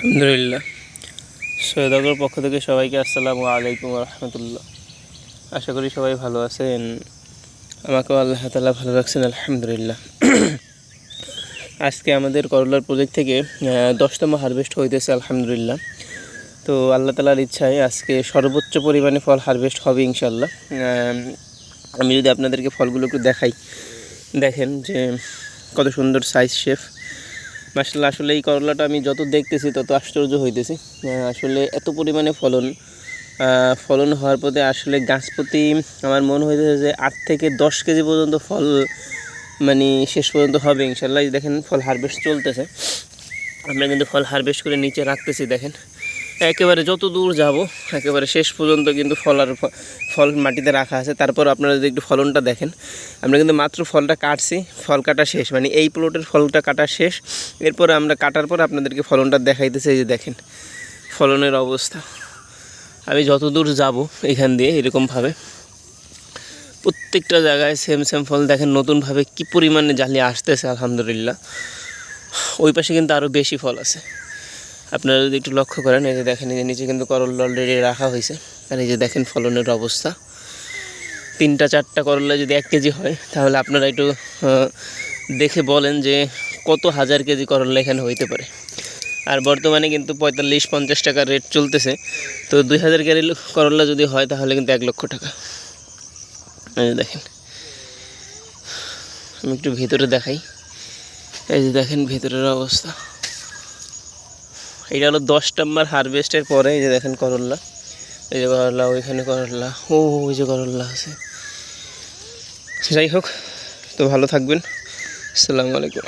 আলহামদুলিল্লাহ। সৈয়দাগর পক্ষ থেকে সবাইকে আসসালামু আলাইকুম রহমতুল্লাহ। আশা করি সবাই ভালো আছেন। আমাকেও আল্লাহ তালা ভালো রাখছেন, আলহামদুলিল্লাহ। আজকে আমাদের করলার প্রজেক্ট থেকে দশতম হারভেস্ট হইতেছে, আলহামদুলিল্লাহ। তো আল্লাহ তালার ইচ্ছায় আজকে সর্বোচ্চ পরিমাণে ফল হারভেস্ট হবে ইনশাল্লাহ আমি যদি আপনাদেরকে ফলগুলো একটু দেখাই। দেখেন যে কত সুন্দর সাইজ শেফ মাসাল্লাহ আসলে এই করলাটা আমি যত দেখতেছি তত আশ্চর্য হইতেছি। আসলে এত পরিমাণে ফলন ফলন হওয়ার পথে আসলে গাছ প্রতি আমার মনে হইতেছে যে আট থেকে দশ কেজি পর্যন্ত ফল মানে শেষ পর্যন্ত হবে ইনশাল্লাহ দেখেন, ফল হারভেস্ট চলতেছে। আমরা কিন্তু ফল হারভেস্ট করে নিচে রাখতেছি, দেখেন। একেবারে যত দূর যাব, একেবারে শেষ পর্যন্ত কিন্তু ফল আর ফল মাটিতে রাখা আছে। তারপর আপনারা যদি একটু ফলনটা দেখেন, আমরা কিন্তু মাত্র ফলটা কাটছি, ফল কাটা শেষ। মানে এই প্লটের ফলটা কাটা শেষ। এরপর আমরা কাটার পর আপনাদেরকে ফলনটা দেখাইতেছে, এই যে দেখেন ফলনের অবস্থা। আমি যত দূর যাব এখান দিয়ে এরকমভাবে, প্রত্যেকটা জায়গায় সেম সেম ফল। দেখেন নতুনভাবে কি পরিমাণে জালি আসতেছে, আলহামদুলিল্লাহ। ওই পাশে কিন্তু আরও বেশি ফল আছে। আপনারা যদি একটু লক্ষ্য করেন, এই যে দেখেন, এই যে নিচে কিন্তু করল্লা অলরেডি রাখা হয়েছে। আর এই যে দেখেন, ফলনের অবস্থা। তিনটা, চারটা করল্লা যদি এক কেজি হয়, তাহলে আপনারা একটু দেখে বলেন যে কত হাজার কেজি করল্লা এখানে হইতে পারে। আর বর্তমানে কিন্তু পঁয়তাল্লিশ, পঞ্চাশ টাকার রেট চলতেছে। তো দুই হাজার কেজি করল্লা যদি হয়, তাহলে কিন্তু এক লক্ষ টাকা। দেখেন। আমি একটু ভিতরে দেখাই। এই যে দেখেন, ভিতরের অবস্থা। এটা হলো দশ নম্বর হারভেস্টের পরে, এই যে দেখেন করল্লা এই যে করল্লা ওইখানে করল্লা ও, ওই যে করল্লা আছে। যাই হোক, তো ভালো থাকবেন। আসসালামু আলাইকুম।